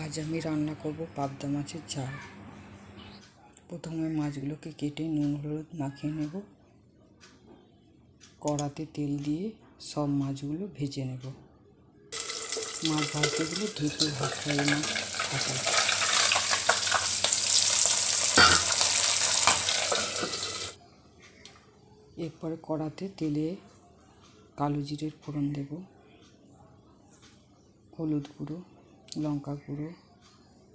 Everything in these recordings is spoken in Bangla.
আজ আমি রান্না করব পাবদা মাছের ঝাল। প্রথমে মাছগুলোকে কেটে নুন, হলুদ মাখিয়ে নেব। কড়াতে তেল দিয়ে সব মাছগুলো ভেজে নেব। মাছ ভাজতে গেলে ঢেকে ভাত হবে মাছ ভাজা এরপরে কড়াতে তেলে কালো জিরের ফোড়ন দেব, হলুদ গুঁড়ো লঙ্কা গুঁড়ো,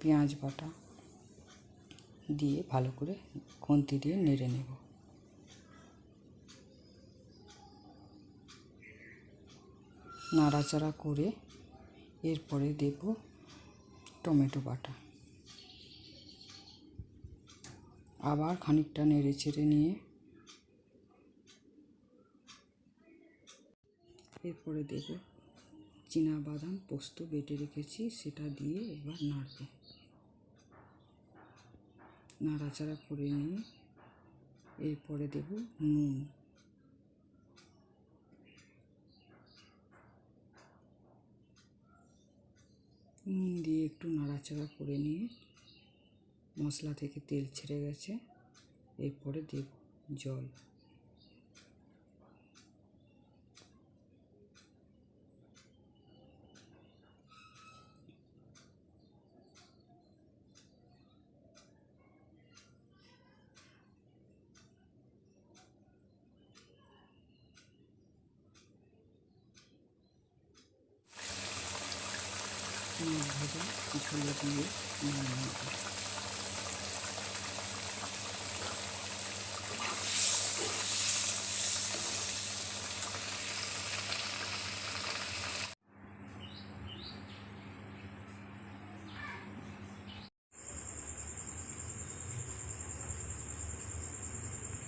পেঁয়াজ বাটা দিয়ে ভালো করে খুন্তি দিয়ে নেড়ে নেব। নাড়াচাড়া করে এরপরে দেব টমেটো বাটা। আবার খানিকটা নেড়ে চেড়ে নিয়ে এরপরে দেব বাদাম পোস্ত বেটে রেখেছি, সেটা দিয়ে এবার নাড়ব। নাড়াচাড়া করে নিয়ে এরপরে দেব নুন। নুন দিয়ে একটু নাড়াচাড়া করে নিয়ে মশলা থেকে তেল ছেড়ে গেছে, এরপরে দেব জল। মাছ ভাজা ঝোলে দিয়ে নেব